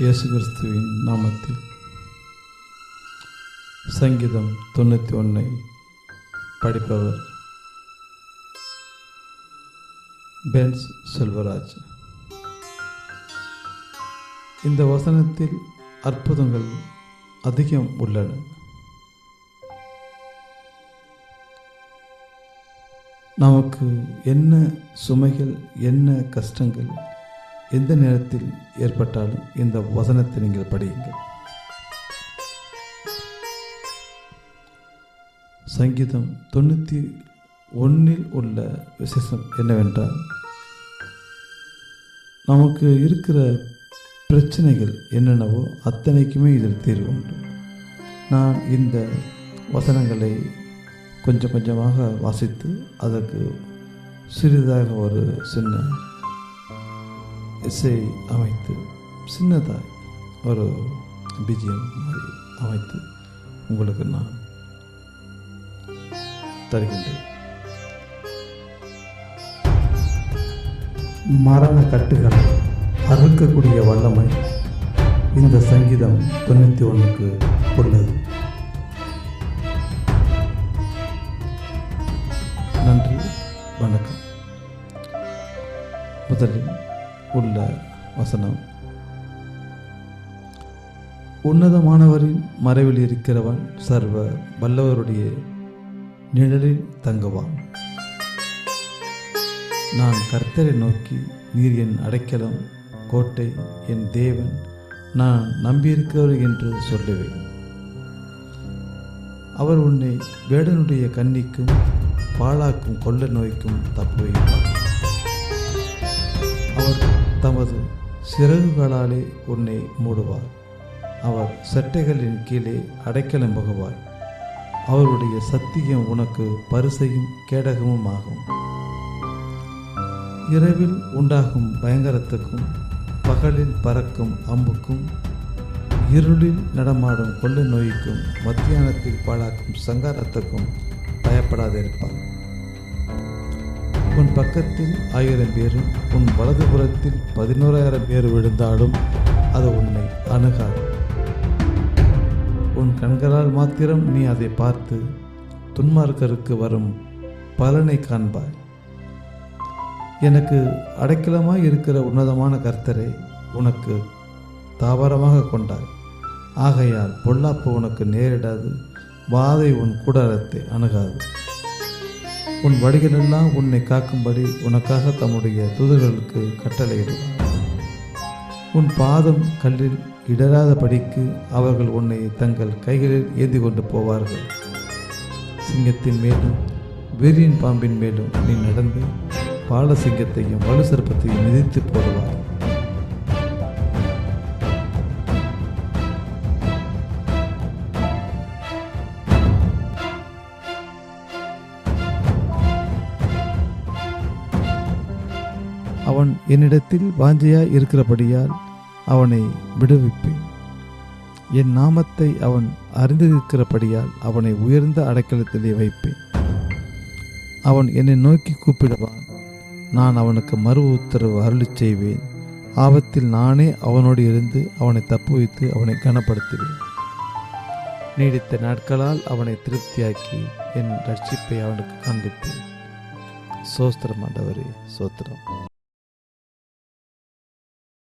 இயேசு கிறிஸ்துவின் நாமத்தில். சங்கீதம் தொண்ணூற்றி ஒன்றை படிப்பவர் பென்ஸ் செல்வராஜ். இந்த வசனத்தில் அற்புதங்கள் அதிகம் உள்ளன. நமக்கு என்ன சுமைகள் என்ன கஷ்டங்கள் எந்த நேரத்தில் ஏற்பட்டாலும் இந்த வசனத்தை நீங்கள் படியுங்கள். சங்கீதம் தொண்ணூற்றி ஒன்றில் உள்ள விசேஷம் என்னவென்றால் நமக்கு இருக்கிற பிரச்சனைகள் என்னென்னவோ அத்தனைக்குமே இதில் தீர்வு உண்டு. நான் இந்த வசனங்களை கொஞ்சம் கொஞ்சமாக வாசித்து அதற்கு சிறிதாக ஒரு சின்ன இசை அமைத்து சின்னதாக ஒரு பிஜியம் மாதிரி அமைத்து உங்களுக்கு நான் தருகின்றேன். மரண கட்டுகளை அறுக்கக்கூடிய வல்லமை இந்த சங்கீதம் தொண்ணூற்றி ஒன்றுக்கு உள்ளது நன்றி வணக்கம். முதலில் உள்ள வசனம். உன்னதமானவரின் மறைவில் இருக்கிறவன் சர்வ வல்லவருடைய நிழலில் தங்குவான். நான் கர்த்தரை நோக்கி நீர் என் அடைக்கலம் கோட்டை என் தேவன் நான் நம்பியிருக்கிறவர் என்று சொல்லுவேன். அவர் உன்னை வேடனுடைய கண்ணிக்கும் பாழாக்கும் கொள்ள நோய்க்கும் தப்பு வைப்பார் தமது சிறகுகளாலே உன்னை மூடுவார். அவர் சட்டைகளின் கீழே அடைக்கலம் புகுவார். அவருடைய சத்தியம் உனக்கு பரிசையும் கேடகமும் ஆகும். இரவில் உண்டாகும் பயங்கரத்துக்கும் பகலில் பறக்கும் அம்புக்கும் இருளில் நடமாடும் கொள்ளு நோய்க்கும் மத்தியானத்தில் பாழாக்கும் சங்காரத்துக்கும் பயப்படாதிருப்பார். உன் பக்கத்தில் ஆயிரம் பேரும் உன் வலதுபுறத்தில் பதினோராயிரம் பேர் விழுந்தாலும் அது உன்னை அணுகாது. உன் கண்களால் மாத்திரம் நீ அதை பார்த்து துன்மார்க்கருக்கு வரும் பலனை காண்பாய். எனக்கு அடைக்கலமாய் இருக்கிற உன்னதமான கர்த்தரை உனக்கு தாவரமாக கொண்டாய். ஆகையால் பொல்லாப்பு உனக்கு நேரிடாது வாதை உன் கூடாரத்தை அணுகாது. உன் வழிகளெல்லாம் உன்னை காக்கும்படி உனக்காக தம்முடைய தூதர்களுக்கு கட்டளையிடுவார் உன் பாதம் கல்லில் இடராதபடிக்கு அவர்கள் உன்னை தங்கள் கைகளில் ஏந்தி கொண்டு போவார்கள். சிங்கத்தின் மேலும் வெறியின் பாம்பின் மேலும் நீ நடந்து பாலசிங்கத்தையும் வலு சிறப்பத்தையும் மிதித்து போடுவார் அவன் என்னிடத்தில் வாஞ்சையாய் இருக்கிறபடியால் அவனை விடுவிப்பேன். என் நாமத்தை அவன் அறிந்திருக்கிறபடியால் அவனை உயர்ந்த அடைக்கலத்திலே வைப்பேன். அவன் என்னை நோக்கி கூப்பிடுவான். நான் அவனுக்கு மறு உத்தரவு அருளி செய்வேன். ஆபத்தில் நானே அவனோடு இருந்து அவனை தப்பு வைத்து அவனை கனப்படுத்துவேன். நீடித்த நாட்களால் அவனை திருப்தியாக்கி என் ரட்சிப்பை அவனுக்கு காண்பிப்பேன். சோஸ்திரம் ஆண்டவரே சோத்திரம்.